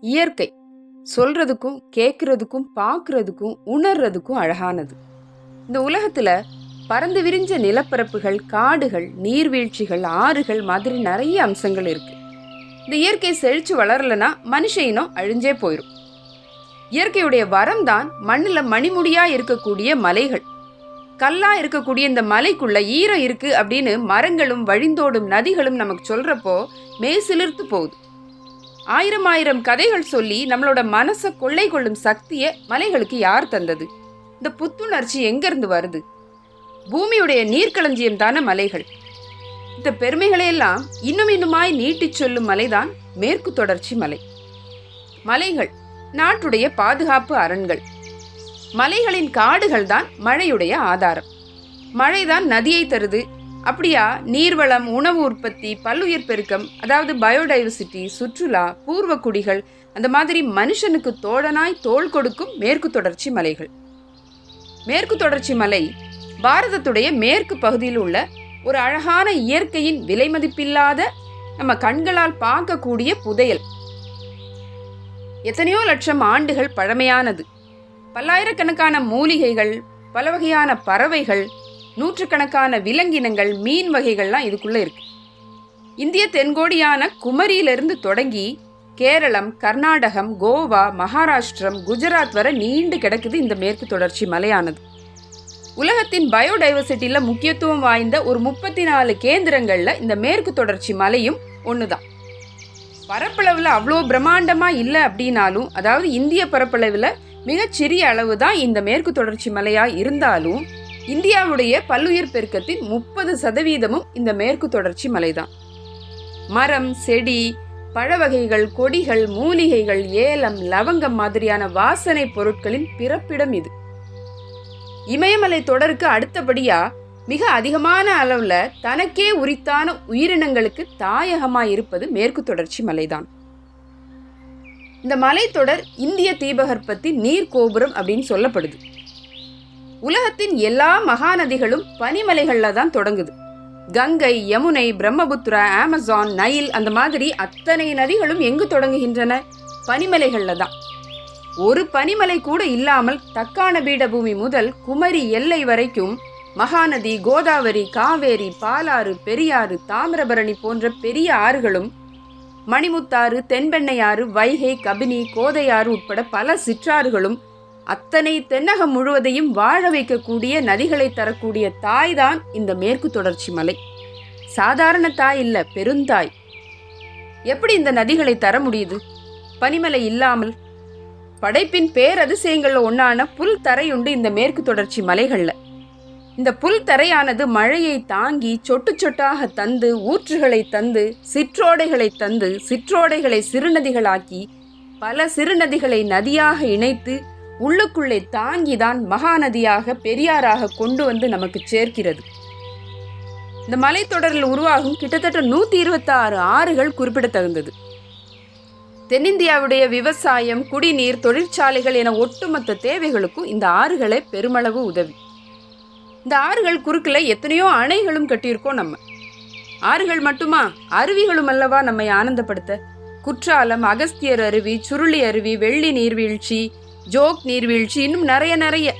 இயற்கை. சொல்றதுக்கும் கேட்கறதுக்கும் பார்க்கறதுக்கும் உணர்றதுக்கும் அழகானது. இந்த உலகத்துல பறந்து விரிஞ்ச நிலப்பரப்புகள் காடுகள் நீர்வீழ்ச்சிகள் ஆறுகள் மாதிரி நிறைய அம்சங்கள் இருக்கு. இந்த இயற்கை செழிச்சு வளரலனா மனுஷ இனம் அழிஞ்சே போயிடும் இயற்கையுடைய வரம் தான் மண்ணில் மணிமுடியா இருக்கக்கூடிய மலைகள். கல்லா இருக்கக்கூடிய இந்த மலைக்குள்ள ஈரம் இருக்கு அப்படின்னு மரங்களும் வழிந்தோடும் நதிகளும் நமக்கு சொல்றப்போ மேசிலிர்த்து போகுது. ஆயிரம் ஆயிரம் கதைகள் சொல்லி நம்மளோட மனசை கொள்ளை கொள்ளும் சக்தியை மலைகளுக்கு யார் தந்தது? இந்த புத்துணர்ச்சி எங்கேருந்து வருது? பூமியுடைய நீர்க்களஞ்சியம் தானே மலைகள். இந்த பெருமைகளையெல்லாம் இன்னும் இன்னுமாய் நீட்டிச் சொல்லும் மலைதான் மேற்கு தொடர்ச்சி மலை. மலைகள் நாட்டுடைய பாதுகாப்பு அரண்கள். மலைகளின் காடுகள் தான் மழையுடைய ஆதாரம். மழைதான் நதியை தருது அப்படியா? நீர்வளம் உணவு உற்பத்தி பல்லுயிர் பெருக்கம் அதாவது பயோடைவர்சிட்டி சுற்றுலா பூர்வ குடிகள் அந்த மாதிரி மனுஷனுக்கு தோழனாய் தோள் கொடுக்கும் மேற்கு தொடர்ச்சி மலைகள். மேற்கு தொடர்ச்சி மலை பாரதத்துடைய மேற்கு பகுதியில் உள்ள ஒரு அழகான இயற்கையின் விலைமதிப்பில்லாத நம்ம கண்களால் பார்க்கக்கூடிய புதையல். எத்தனையோ லட்சம் ஆண்டுகள் பழமையானது. பல்லாயிரக்கணக்கான மூலிகைகள் பல வகையான பறவைகள் நூற்றுக்கணக்கான விலங்கினங்கள் மீன் வகைகள்லாம் இதுக்குள்ளே இருக்கு. இந்திய தென்கோடியான குமரியிலிருந்து தொடங்கி கேரளம் கர்நாடகம் கோவா மகாராஷ்டிரம் குஜராத் வரை நீண்டு கிடக்குது இந்த மேற்கு தொடர்ச்சி மலையானது. உலகத்தின் பயோடைவர்சிட்டியில் முக்கியத்துவம் வாய்ந்த ஒரு முப்பத்தி நாலு கேந்திரங்களில் இந்த மேற்கு தொடர்ச்சி மலையும் ஒன்று தான் பரப்பளவில் அவ்வளோ பிரம்மாண்டமாக இல்லை அப்படின்னாலும் அதாவது இந்திய பரப்பளவில் மிகச்சிறிய அளவு தான் இந்த மேற்கு தொடர்ச்சி மலையாக இருந்தாலும் இந்தியாவுடைய பல்லுயிர் பெருக்கத்தின் முப்பது சதவீதமும் இந்த மேற்கு தொடர்ச்சி மலைதான். மரம் செடி பழ வகைகள் கொடிகள் மூலிகைகள் ஏலம் லவங்கம் மாதிரியான வாசனை பொருட்களின் பிறப்பிடம் இது. இமயமலை தொடருக்கு அடுத்தபடியா மிக அதிகமான அளவில் தனக்கே உரித்தான உயிரினங்களுக்கு தாயகமாக இருப்பது மேற்கு தொடர்ச்சி மலைதான். இந்த மலைத்தொடர் இந்திய தீபகற்பத்தின் நீர் கோபுரம் அப்படின்னு சொல்லப்படுது. உலகத்தின் எல்லா மகாநதிகளும் பனிமலைகளில் தான் தொடங்குது. கங்கை யமுனை பிரம்மபுத்திரா ஆமசான் நைல் அந்த மாதிரி அத்தனை நதிகளும் எங்கு தொடங்குகின்றன? பனிமலைகளில் தான். ஒரு பனிமலை கூட இல்லாமல் தக்கான பீடபூமி முதல் குமரி எல்லை வரைக்கும் மகாநதி கோதாவரி காவேரி பாலாறு பெரியாறு தாமிரபரணி போன்ற பெரிய ஆறுகளும் மணிமுத்தாறு தென்பெண்ணையாறு வைகை கபினி கோதையாறு உட்பட பல சிற்றாறுகளும் அத்தனை தென்னகம் முழுவதையும் வாழ வைக்கக்கூடிய நதிகளை தரக்கூடிய தாய் தான் இந்த மேற்கு தொடர்ச்சி மலை. சாதாரண தாய் இல்லை பெருந்தாய். எப்படி இந்த நதிகளை தர முடியுது? பனிமலை இல்லாமல். படைப்பின் பேரதிசயங்களில் ஒன்றான புல் தரையுண்டு இந்த மேற்கு தொடர்ச்சி மலைகளில். இந்த புல் தரையானது மழையை தாங்கி சொட்டு சொட்டாக தந்து ஊற்றுகளை தந்து சிற்றோடைகளை தந்து சிற்றோடைகளை சிறுநதிகளாக்கி பல சிறுநதிகளை நதியாக இணைத்து உள்ளுக்குள்ளே தாங்கிதான் மகாநதியாக பெரியாராக கொண்டு வந்து நமக்கு சேர்க்கிறது. இந்த மலைத்தொடரில் உருவாகும் கிட்டத்தட்ட நூற்றி இருபத்தாறு ஆறுகள் குறிப்பிடத்தகுந்தது. தென்னிந்தியாவுடைய விவசாயம் குடிநீர் தொழிற்சாலைகள் என ஒட்டுமொத்த தேவைகளுக்கும் இந்த ஆறுகளே பெருமளவு உதவி. இந்த ஆறுகள் குறுக்கில் எத்தனையோ அணைகளும் கட்டியிருக்கோம் நம்ம. ஆறுகள் மட்டுமா? அருவிகளும் அல்லவா நம்மை ஆனந்தப்படுத்த? குற்றாலம் அகஸ்தியர் அருவி சுருளி அருவி வெள்ளி நீர்வீழ்ச்சி ஜோக் நீர்வீழ்ச்சி இன்னும் நிறைய நிறைய.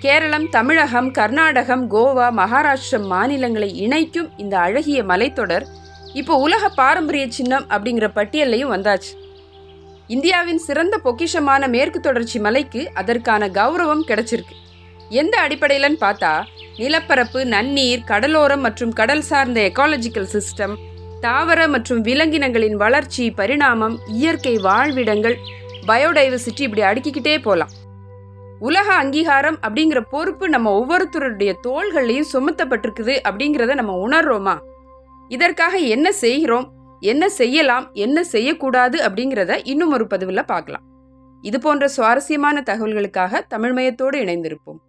கேரளம் தமிழகம் கர்நாடகம் கோவா மகாராஷ்டிரம் மாநிலங்களை இணைக்கும் இந்த அழகிய மலைத்தொடர் இப்போ உலக பாரம்பரிய சின்னம் அப்படிங்கிற பட்டியல்லையும் வந்தாச்சு. இந்தியாவின் சிறந்த பொக்கிஷமான மேற்கு தொடர்ச்சி மலைக்கு அதற்கான கௌரவம் கிடைச்சிருக்கு. எந்த அடிப்படையிலன்னு பார்த்தா நிலப்பரப்பு நன்னீர் கடலோரம் மற்றும் கடல் சார்ந்த எக்காலஜிக்கல் சிஸ்டம் தாவர மற்றும் விலங்கினங்களின் வளர்ச்சி பரிணாமம் இயற்கை வாழ்விடங்கள் பயோடைவர்சிட்டி இப்படி அடுக்கிக்கிட்டே போகலாம் உலக அங்கீகாரம் அப்படிங்கிற பொறுப்பு நம்ம ஒவ்வொருத்தருடைய தோள்கள்லையும் சுமத்தப்பட்டிருக்குது அப்படிங்கிறத நம்ம உணர்றோமா? இதற்காக என்ன செய்கிறோம்? என்ன செய்யலாம்? என்ன செய்யக்கூடாது அப்படிங்கிறத இன்னும் ஒரு பதிவில் பார்க்கலாம். இது போன்ற சுவாரஸ்யமான தகவல்களுக்காக தமிழ்மயத்தோடு இணைந்திருப்போம்.